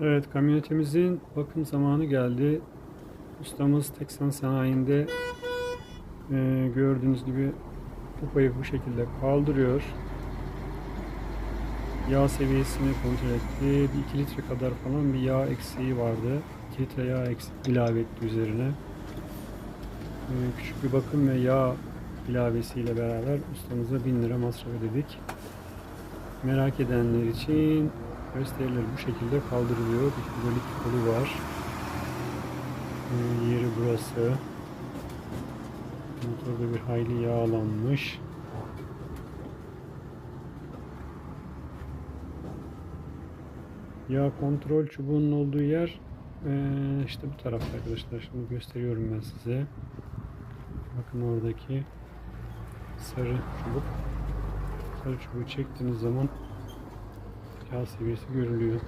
Evet kamyonetimizin bakım zamanı geldi. Ustamız Teksan Sanayi'nde e, gördüğünüz gibi kupayı bu şekilde kaldırıyor. Yağ seviyesini kontrol etti. Bir 2 litre kadar falan bir yağ eksiği vardı. 2 litre yağ ilave etti üzerine. E, küçük bir bakım ve yağ ilavesiyle beraber ustamıza 1000 lira masraf ödedik. Merak edenler için gösteriler bu şekilde kaldırılıyor. Bir hidrolik kolu var. Ee, yeri burası. Motorda bir hayli yağlanmış. Yağ kontrol çubuğunun olduğu yer ee, işte bu tarafta arkadaşlar. Şimdi gösteriyorum ben size. Bakın oradaki sarı çubuk. Sarı çubuğu çektiğiniz zaman yağ seviyesi görülüyor.